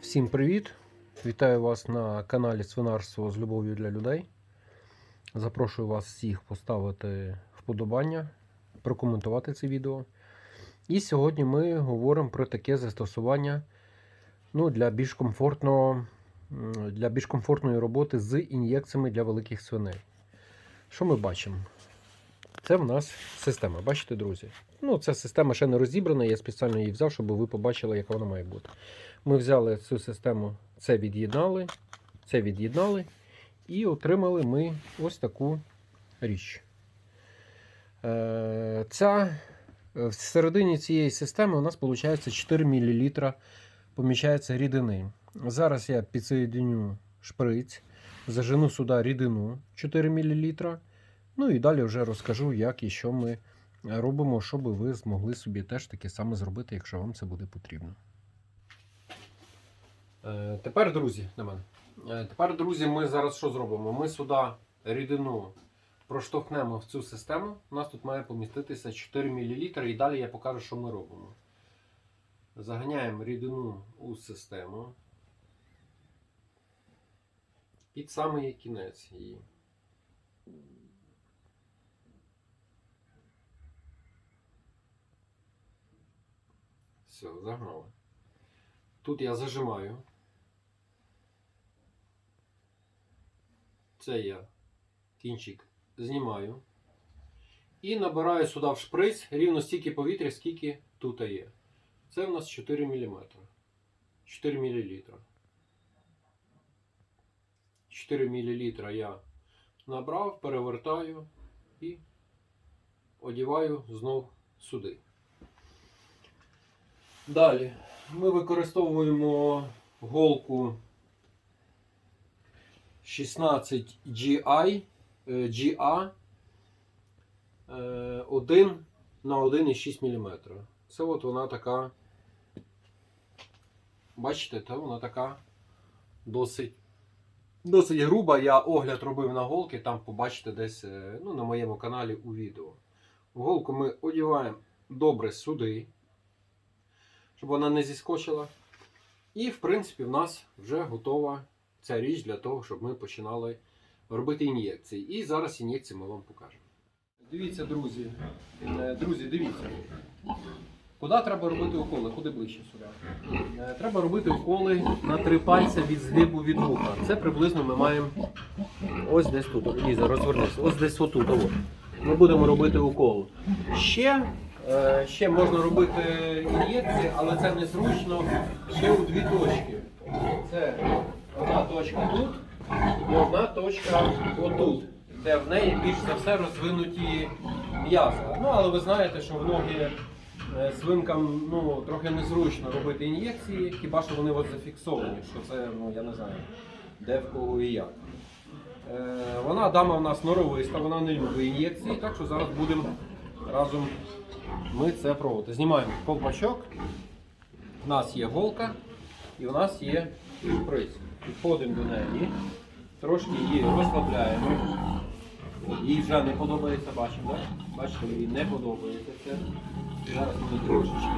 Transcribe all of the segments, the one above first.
Всім привіт! Вітаю вас на каналі Свинарство з любов'ю для людей. Запрошую вас всіх поставити вподобання, прокоментувати це відео. І сьогодні ми говоримо про таке застосування ну, для, більш комфортного, для більш комфортної роботи з ін'єкціями для великих свиней. Що ми бачимо? Це в нас система, бачите, друзі? Ну, ця система ще не розібрана, я спеціально її взяв, щоб ви побачили, яка вона має бути. Ми взяли цю систему, це від'єднали, це від'єднали і отримали ми ось таку річ. Е, Ця, е, всередині цієї системи у нас виходить 4 мл поміщається рідини. Зараз я підсоєдиню шприць, зажену сюди рідину 4 мл. Ну і далі вже розкажу, як і що ми робимо, щоб ви змогли собі теж таке саме зробити, якщо вам це буде потрібно. Е, Тепер, друзі, на мене. Е, Тепер, друзі, ми зараз що зробимо? Ми сюди рідину проштовхнемо в цю систему. У нас тут має поміститися 4 мл, і далі я покажу, що ми робимо. Заганяємо рідину у систему. Під самий кінець її. Все, загнали. Тут я зажимаю. Це я кінчик знімаю. І набираю сюди в шприц рівно стільки повітря, скільки тут є. Це в нас 4 мм. 4 мл. 4 мл я набрав, перевертаю і одіваю знов сюди. Далі ми використовуємо голку 16 GI GA е, 1 на 1,6 мм. Це от вона така. Бачите, та вона така досить досить груба. Я огляд робив на голки, там побачите десь е, ну, на моєму каналі у відео. Голку ми одіваємо добре сюди щоб вона не зіскочила. І, в принципі, в нас вже готова ця річ для того, щоб ми починали робити ін'єкції. І зараз ін'єкції ми вам покажемо. Дивіться, друзі. Е, Друзі, дивіться. Куди треба робити уколи? Куди ближче сюди? Е, Треба робити уколи на три пальця від згибу від вуха. Це приблизно ми маємо ось десь тут. Ліза, розвернися. Ось десь отут. Ми будемо робити укол. Ще Ще можна робити ін'єкції, але це незручно ще у дві точки. Це одна точка тут і одна точка отут, де в неї більш за все розвинуті м'яса. Ну, але ви знаєте, що в ноги е, свинкам ну, трохи незручно робити ін'єкції, хіба що вони от зафіксовані, що це, ну я не знаю, де в кого і як. Е, Вона дама в нас норовиста, вона не любить ін'єкції, так що зараз будемо разом ми це проводити. Знімаємо ковпачок, у нас є голка і у нас є шприц. Підходимо до неї, трошки її розслабляємо. Їй вже не подобається, бачимо, так? Бачите, їй не подобається це. Зараз ми трошечки.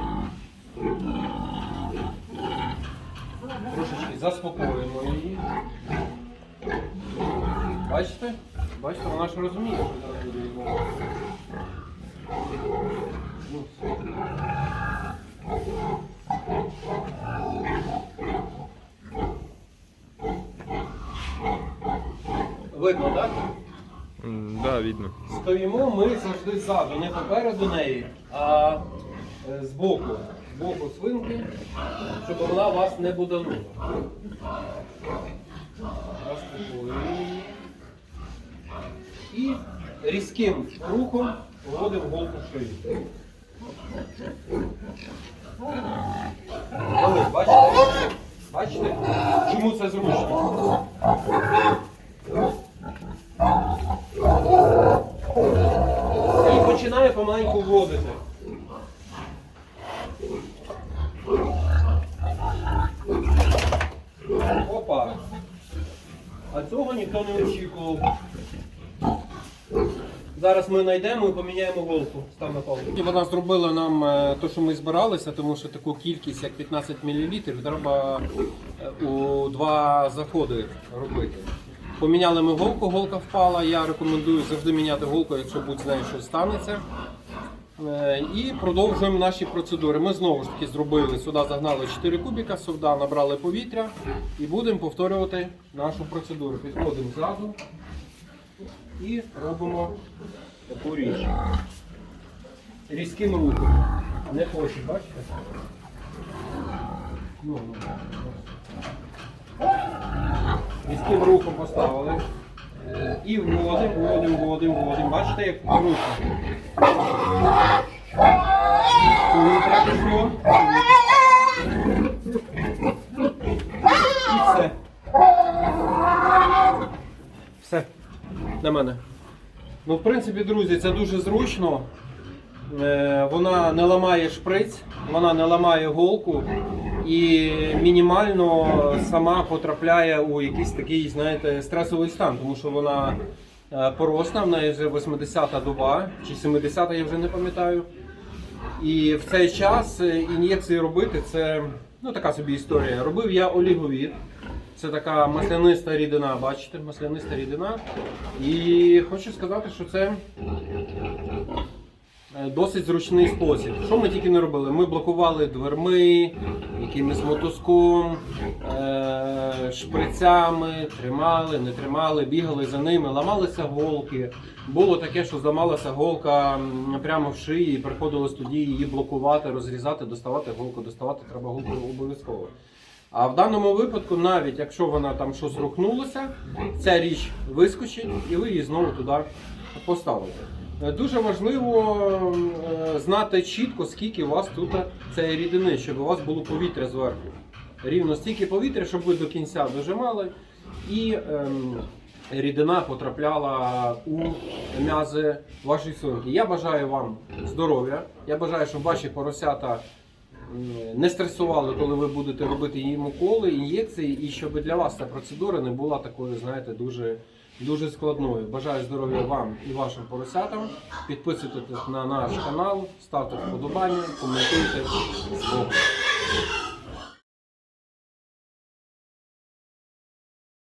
Трошечки заспокоїмо її. Бачите? Бачите, вона ж розуміє, що зараз буде відбуватися. Видно, так? М, Да, видно. Стоїмо ми завжди ззаду, не попереду неї, а е, збоку. Збоку свинки, щоб вона вас не буданула. Її. І різким рухом вводимо голку в шию. Ось, бачите? Бачите? Чому це зручно? І починає помаленьку вводити. Опа. А цього ніхто не очікував. Зараз ми знайдемо і поміняємо голку. Став на паузу. І вона зробила нам те, що ми збиралися, тому що таку кількість, як 15 мл, треба е, у два заходи робити. Поміняли ми голку, голка впала. Я рекомендую завжди міняти голку, якщо будь з нею щось станеться. Е, І продовжуємо наші процедури. Ми знову ж таки зробили сюди, загнали 4 кубіка, сюди набрали повітря і будемо повторювати нашу процедуру. Підходимо ззаду і робимо таку річ. Різким рухом. Не хоче, бачите? Ну, ну. Різким рухом поставили. І вводимо, вводимо, вводимо, вводимо. Бачите, як рухом. Пішло. І все. Все. На мене. Ну, в принципі, друзі, це дуже зручно. Е, Вона не ламає шприць, вона не ламає голку і мінімально сама потрапляє у якийсь такий, знаєте, стресовий стан, тому що вона е, поросна, в неї вже 80-та доба чи 70-та, я вже не пам'ятаю. І в цей час е, ін'єкції робити це ну, така собі історія. Робив я оліговід. Це така масляниста рідина, бачите, масляниста рідина. І хочу сказати, що це е, досить зручний спосіб. Що ми тільки не робили? Ми блокували дверми, якимось мотузком, е, шприцями, тримали, не тримали, бігали за ними, ламалися голки. Було таке, що зламалася голка прямо в шиї, і приходилось тоді її блокувати, розрізати, доставати голку, доставати треба голку обов'язково. А в даному випадку, навіть якщо вона там щось рухнулося, ця річ вискочить і ви її знову туди поставите. Е, Дуже важливо е, знати чітко, скільки у вас тут цієї рідини, щоб у вас було повітря зверху. Рівно стільки повітря, щоб ви до кінця дожимали, і ем, рідина потрапляла у м'язи вашої сумки. Я бажаю вам здоров'я. Я бажаю, щоб ваші поросята не стресували, коли ви будете робити їм уколи, ін'єкції, і щоб для вас ця процедура не була такою, знаєте, дуже, дуже складною. Бажаю здоров'я вам і вашим поросятам. Підписуйтесь на наш канал, ставте вподобання, коментуйте. З Богом.